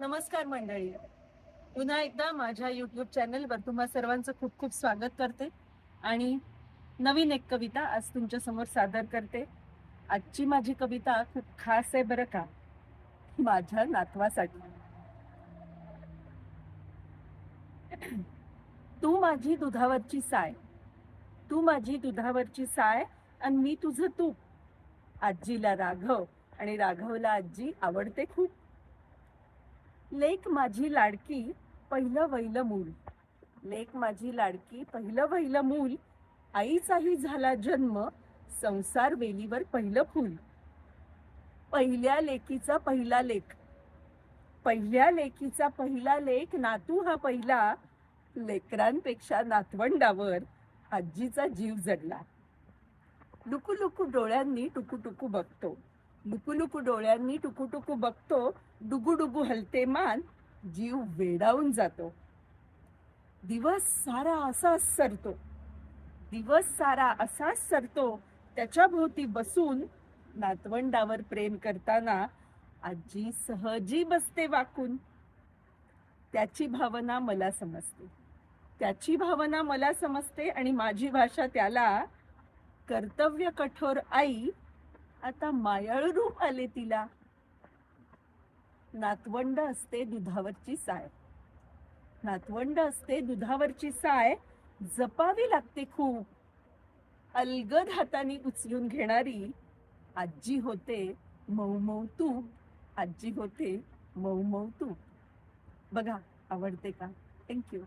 नमस्कार मंडळी. पुन्हा एकदा माझ्या यूट्यूब चॅनलवर तुम्हा सर्वांचं खूप खूप स्वागत करते आणि नवीन एक कविता आज तुमच्यासमोर सादर करते. आजची माझी कविता खूप खास आहे बरं का? माझ्या नातवासाठी. तू माझी दुधावरची साय. तू माझी दुधावरची साय आणि मी तुझं तूप आजीला राघव आणि राघवला आजी आवडते खूप. लेक माझी लाडकी पहिलं वैलं मूल. लेक माझी लाडकी पहिलं वैलं मूल. आईचाही झाला जन्म संसार वेलीवर पहिलं फूल. पहिल्या लेकीचा पहिला लेख. पहिल्या लेकीचा पहिला लेख नातू हा पहिला. लेकरांपेक्षा नातवंडावर आजीचा जीव जडला. लुकू लुकू डोळ्यांनी टुकू टुकू बघतो. लुकुलुकू डोळ्यांनी टुकू टुकू बघतो डुगुडुगू डुगू हलते मान जीव वेडावून जातो. दिवस सारा असाच सरतो. दिवस सारा असाच सरतो त्याच्या भोवती बसून नातवंडावर प्रेम करताना आजी सहजी बसते वाकून. त्याची भावना मला समजते. त्याची भावना मला समजते आणि माझी भाषा त्याला कर्तव्य कठोर आई आता मायाळू रूप आले तिला. नातवंड असते दुधावरची साय. नातवंड असते दुधावरची साय जपावी लागते खूप. अलगद हाताने उचलून घेणारी आजी होते मऊ मऊ तू आजी होते मऊ मऊ तू बघा आवडते का? थँक्यू